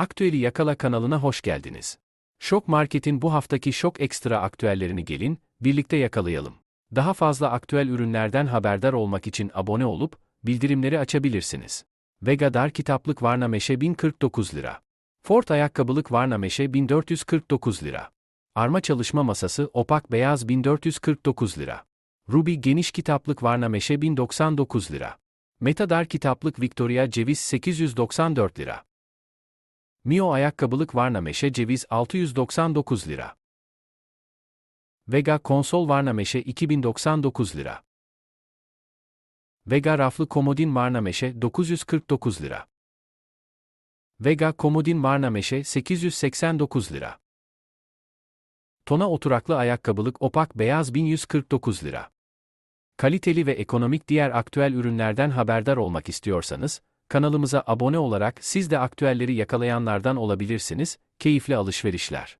Aktüeli Yakala kanalına hoş geldiniz. Şok Market'in bu haftaki şok ekstra aktüellerini gelin, birlikte yakalayalım. Daha fazla aktüel ürünlerden haberdar olmak için abone olup, bildirimleri açabilirsiniz. Vega Dar Kitaplık Varna Meşe 1049 lira. Ford Ayakkabılık Varna Meşe 1449 lira. Arma Çalışma Masası Opak Beyaz 1449 lira. Ruby Geniş Kitaplık Varna Meşe 1099 lira. Metadar Kitaplık Victoria Ceviz 894 lira. Mio Ayakkabılık Varna Meşe Ceviz 699 lira. Vega Konsol Varna Meşe 2099 lira. Vega Raflı Komodin Varna Meşe 949 lira. Vega Komodin Varna Meşe 889 lira. Tona oturaklı ayakkabılık opak beyaz 1149 lira. Kaliteli ve ekonomik diğer aktüel ürünlerden haberdar olmak istiyorsanız, kanalımıza abone olarak siz de aktüelleri yakalayanlardan olabilirsiniz, keyifli alışverişler.